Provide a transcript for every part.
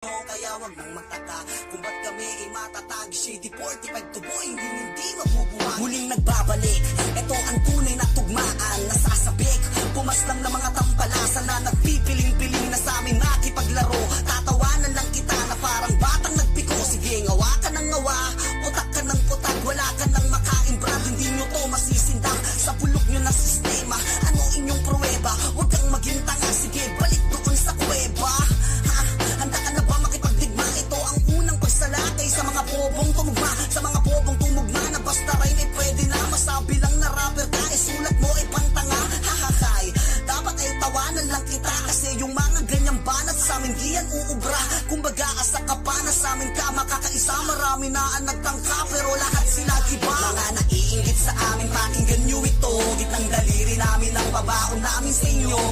Kaya wag nang magtaka Kung ba't kami ay matatag Shady 45 to boy Hindi hindi mabubuwag Muling nagbabalik Ito ang tunay na tugmaan Nasasabik Pumas lang ng mga tampalasan Na nagpipiling-piling na sa amin nakipaglaro. Tatawanan lang kita na parang batang nagpiko. Sige ngawa ka ng ngawa Putak ka ng putak Wala ka ng makain brad Hindi nyo to masisindak Sa bulok nyo na sistema. Ano inyong pruweba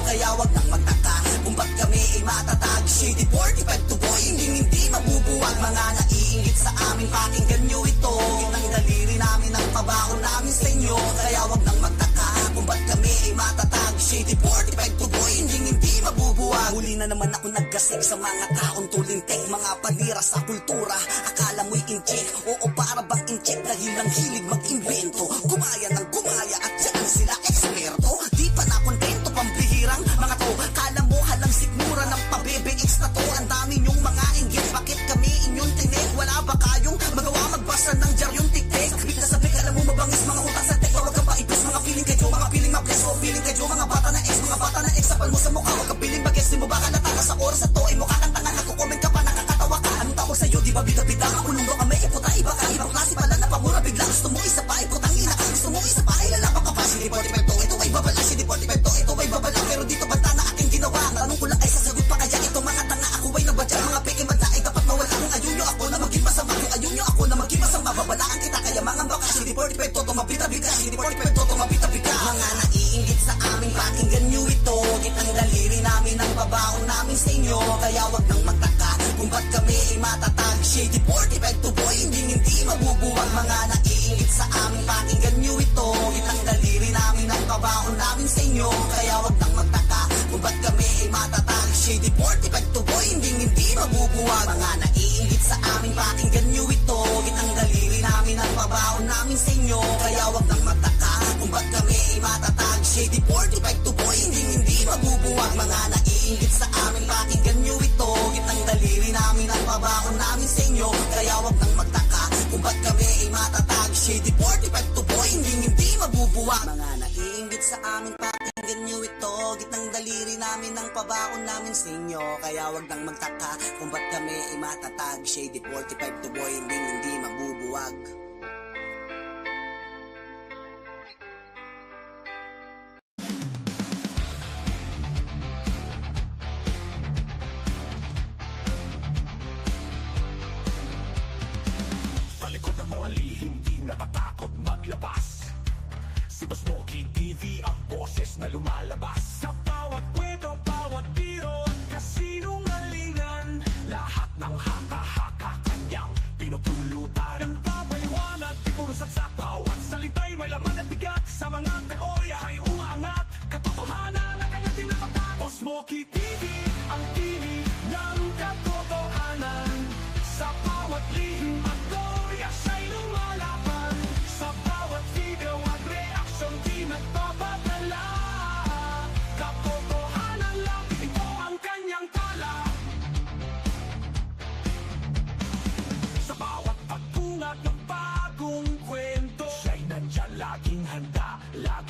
Kaya wag nang magtaka. Kung ba't kami ay matatag? Shady 45 to boy, hindi hindi mabubuwag. Mga naiingit sa amin, pakinggan nyo ito. Gitnang daliri namin ang babaon namin sa inyo. Kaya wag nang magtaka. Kung ba't kami ay matatag? Shady 45 to boy, hindi hindi mabubuwag. Muli na naman ako naggasig sa mga taong tulintik. Mga panira sa kultura, akala mo'y incheck Oo para bang incheck dahil lang hilig mag-invento Gumaya ng gumaya at yan sila? Eksperto mapres O feeling kayo, mga bata na ex, mga bata na ex. Sapal mo sa mukha, huwag kang piling bagets. Mo ba kalata sa oras na to Ay mukha kang tanga, nagko-comment ka pa, nakakatawa ka. Anong tawag sa'yo, di ba bida-bida ka? Kulong mo kami, iputa, iba ka. Ibang klase pala na pamura, bigla. Gusto mo isa pa Iputang ina ka, gusto mo isa pa Ay lalaban ka pa, City 45 to, ito ay babala. City 45 to, ito ay babala. Pero dito banta na aking ginawa. Tanong ko lang ay sasagot pa kaya Ito mga tanga, ako ay nabadya? Mga peke banda ay dapat mawala Kung ayaw nyo ako na maging masama. Kung ayaw nyo ako na maging masama Babalaan kita. Kaya mga baka City 45 to, tumabita-bita City mabubuwag Mga naiingit sa amin, pakinggan nyo ito. Gitang daliri namin ang babaon namin sa inyo. Kaya wag nang magtaka kung ba't kami ay matatag. Shady 45 to boy, hindi hindi mabubuwag. Mga naiingit sa amin, pakinggan nyo ito. Gitang daliri namin ang babaon namin sa inyo. Kaya wag nang magtaka kung ba't kami ay matatag. Shady 45 to boy, hindi hindi mabubuwag. Mga naiingit sa amin, pakinggan nyo ito Gitang daliri namin ang pabaon namin sa inyo. Kaya wag nang magtaka kung ba't kami ay matatag Shady 45 to boy, hindi hindi mabubuwag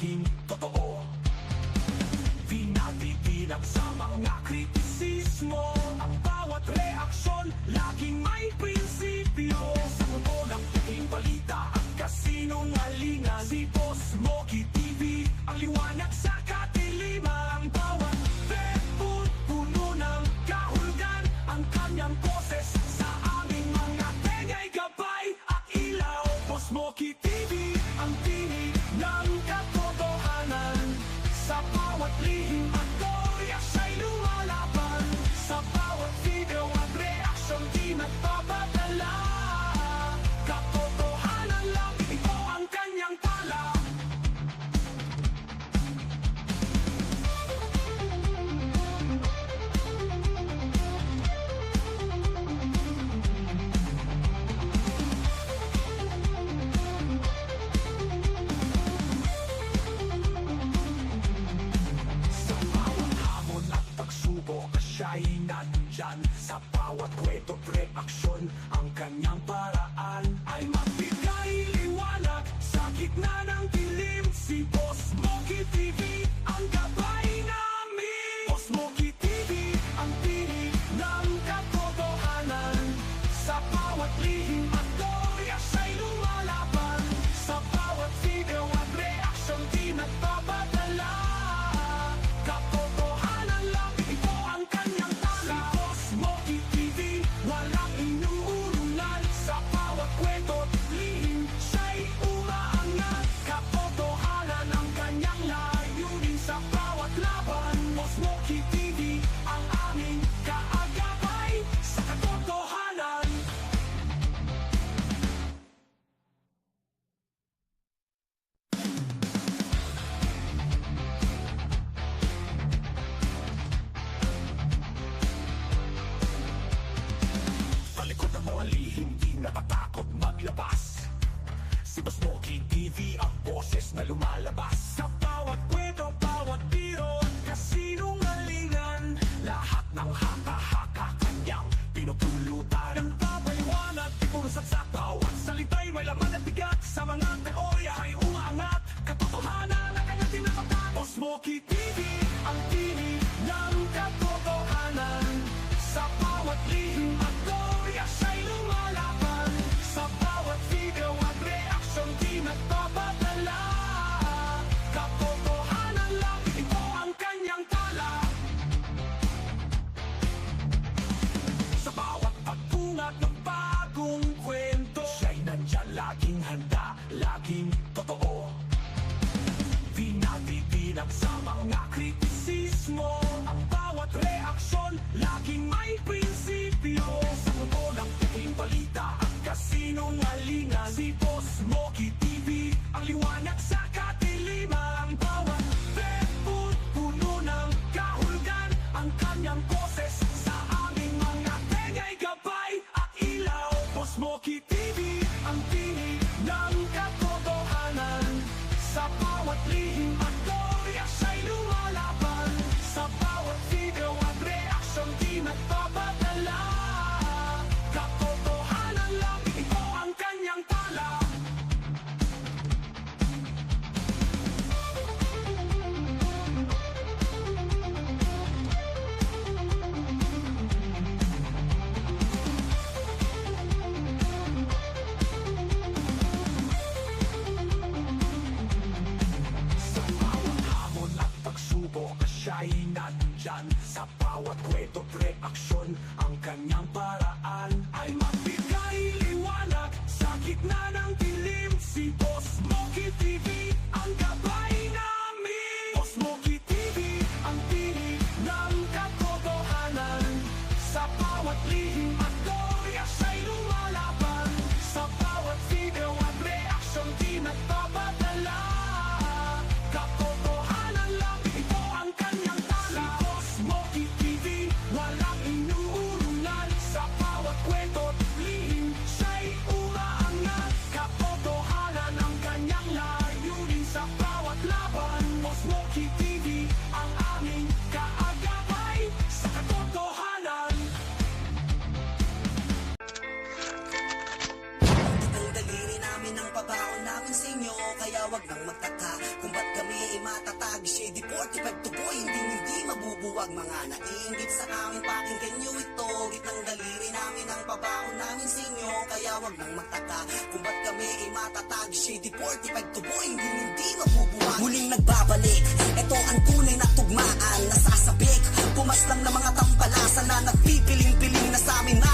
laging totoo. Pinatitinag sa mga kritisismo Poki TV, ang TV napansin nyo Kaya wag nang magtaka. Kung ba't kami ay matatag Shady 45 to boy. Hindi hindi mabubuwag Mga naiingit sa amin. Pakinggan nyo ito Gitnang daliri namin Ang pabaon namin sa inyo Kaya wag nang magtaka. Kung ba't kami ay matatag Shady 45 to boy. Hindi hindi mabubuwag. Muling nagbabalik Ito ang tunay na tugmaan. Nasasabik Pumaslang ng mga tampalasan Na nagpipiling-piling na sa amin. na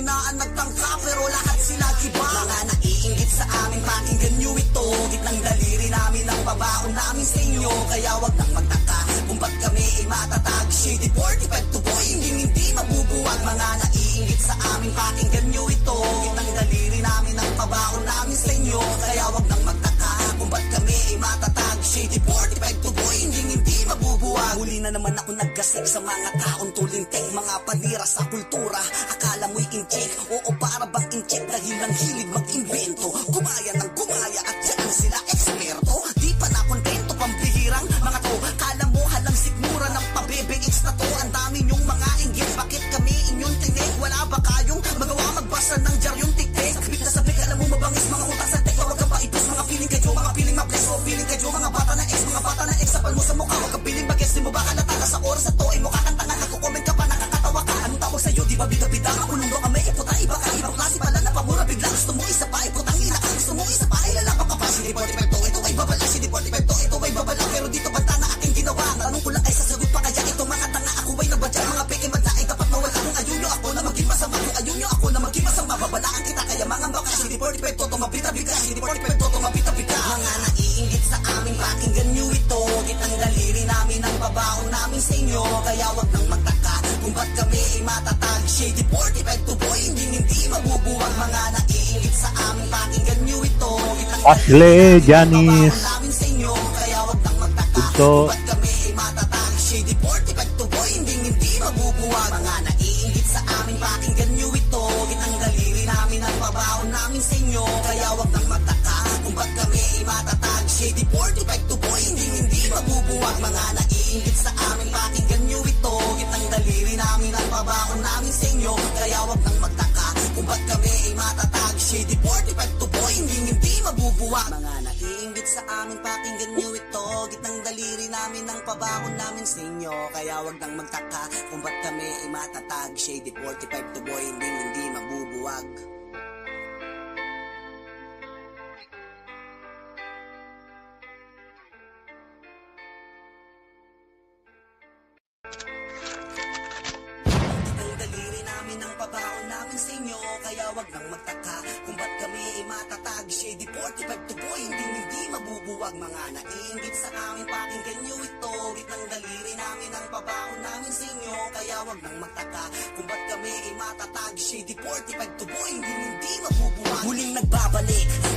Marami na ang nagtangka pero lahat sila iba. Mga naiingit sa amin, pakinggan nyo ito. Gitnang daliri namin ang pabaon namin sa inyo. Kaya wag nang magtaka kung ba't kami ay matatag? Shady 45 to boy, hindi hindi mabubuwag. Mga naiingit sa amin, pakinggan nyo ito. Gitnang daliri namin ang pabaon namin sa inyo. Kaya wag nang magtaka kung ba't kami ay matatag? Shady 45 to boy, hindi hindi mabubuwag. Huli na naman ako nagkasik sa mga taong tulintik. Mga panira sa kultura ipagtuboy hindi hindi mabubuwang mga naiingit sa amin pakinggan nyo ito Ashley Janice Ito pangako namin sa inyo Kaya wag nang magtaka kung ba't kami ay matatag Shady 45 to boy, hindi hindi mabubuwag. wag nang magtaka. Kung ba't kami ay matatag? Shady 45 tuboy Hindi hindi mabubuwag. Mga naiingit sa amin Pakinggan nyo ito. Wit daliri namin Ang pabaon namin sa inyo. Kaya wag nang magtaka. Kung ba't kami ay matatag? Shady 45 tuboy Hindi hindi mabubuwag. Huling nagbabalik.